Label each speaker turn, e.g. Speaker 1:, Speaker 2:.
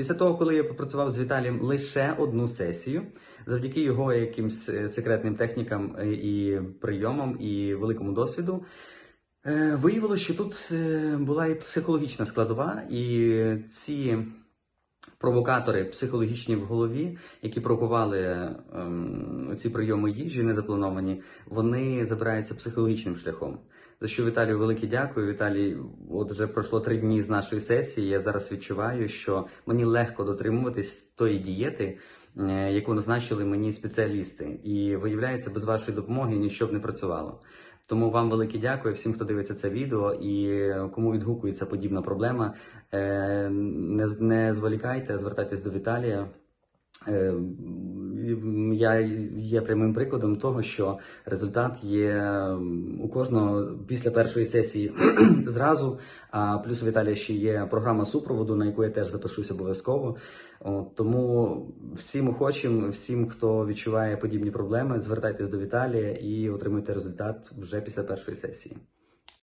Speaker 1: Після того, коли я попрацював з Віталієм лише одну сесію, завдяки його якимсь е, секретним технікам е, і прийомам і великому досвіду, е, виявилося, що тут була і психологічна складова, і ці провокатори психологічні в голові, які провокували ем, ці прийоми їжі незаплановані, вони забираються психологічним шляхом. За що Віталію велике дякую. Віталій, от вже пройшло три дні з нашої сесії. Я зараз відчуваю, що мені легко дотримуватись тої дієти, е, яку назначили мені спеціалісти. І виявляється, без вашої допомоги нічого б не працювало. Тому вам велике дякую всім, хто дивиться це відео і кому відгукується подібна проблема. Е, Не, не зволікайте, звертайтесь до Віталія. Я є прямим прикладом того, що результат є у кожного після першої сесії зразу. А плюс у Віталія ще є програма супроводу, на яку я теж запишусь обов'язково. Тому всім охочим, всім, хто відчуває подібні проблеми, звертайтесь до Віталія і отримуйте результат вже після першої сесії.